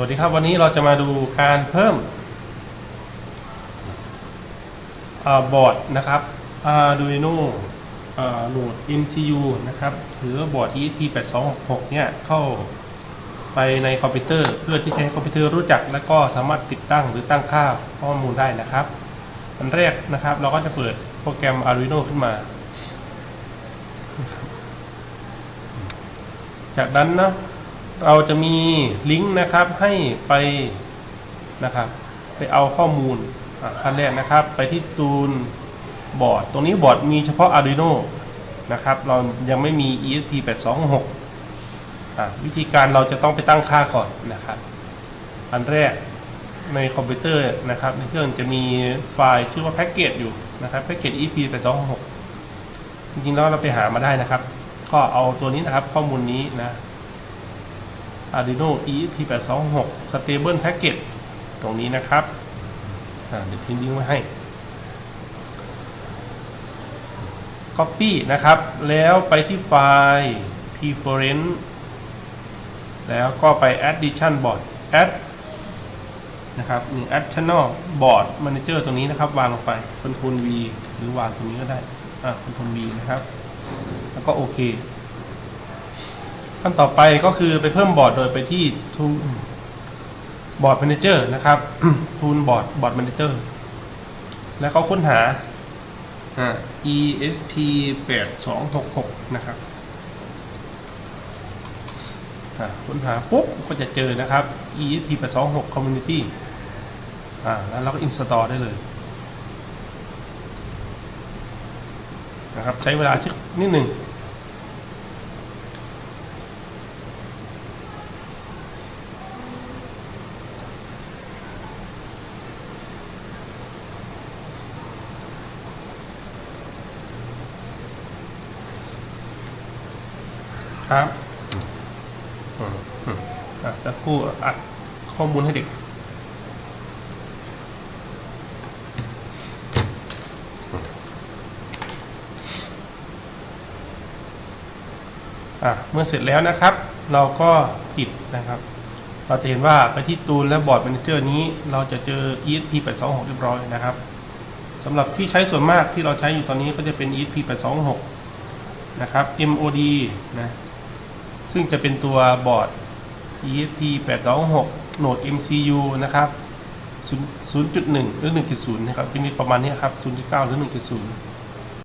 วัสดีครับวันนี้เราจะมาดูการเพิ่มอบอร์ดนะครับ Arduino โหลด MCU นะครับ หรือบอร์ด ESP8266 เนี่ย เข้าไปในคอมพิวเตอร์ เพื่อที่จะให้คอมพิวเตอร์รู้จัก และก็สามารถติดตั้งหรือตั้งค่าข้อมูลได้นะครับ อันแรกนะครับ เราก็จะเปิดโปรแกรม Arduino ขึ้นมา จากนั้นนะ เราจะมีลิงก์นะครับให้ไปนะครับไปเอาข้อมูลขั้นแรกนะครับ ไปที่ตูนบอร์ด ตรงนี้บอร์ดมีเฉพาะ Arduino นะครับ เรายังไม่มี ESP8266 อะวิธีการเราจะต้องไปตั้งค่าก่อนนะครับ อันแรกในคอมพิวเตอร์นะครับ ในเครื่องจะมีไฟล์ชื่อว่าแพ็กเกจอยู่นะครับแพ็กเกจ EP8266 จริงๆแล้วเราไปหามาได้นะครับ ก็เอาตัวนี้นะครับข้อมูลนี้นะ Arduino ESP826 Stable Package ตรงนี้นะครับอ่าเดี๋ยวทิ้งลิงก์ไว้ให้ Copy นะครับ แล้วไปที่ไฟล์ preference แล้วก็ไป addition board add นะครับหนี่ง add channel board manager ตรงนี้นะครับ วางลงไป Ctrl V หรือวางตรงนี้ก็ได้ อ่า Ctrl V นะครับ แล้วก็โอเค ขั้นต่อไปก็คือไปเพิ่มบอร์ดโดยไปที่ทูบอร์ด a ม a นเจอร์นะครับทูนบอร์ดบอร์ด a ม a นเจอร์แล้วเขาค้นหาอ่า ESP 8266นะครับอ่าค้นหาปุ๊บก็จะเจอนะครับ ESP 826 Community อ่าแล้วเราก็ install ได้เลยนะครับใช้เวลาชินิดหนึ่ง ครับอืมอืมอะสักครู่อัดข้อมูลให้เด็ก อะเมื่อเสร็จแล้วนะครับ เราก็ปิดนะครับ เราจะเห็นว่าไปที่ตูนและบอร์ด a ม a นเจอร์นี้ เราจะเจอ ESP 826เรียบร้อยนะครับสำหรับที่ใช้ส่วนมากที่เราใช้อยู่ตอนนี้ก็จะเป็น ESP 826นะครับ MOD นะ ซึ่งจะเป็นตัวบอร์ด ESP 826 โหนด MCU นะครับ0 0.1 หรือ 1.0 นะครับ จะมีประมาณนี้ครับ 0.9 หรือ 1.0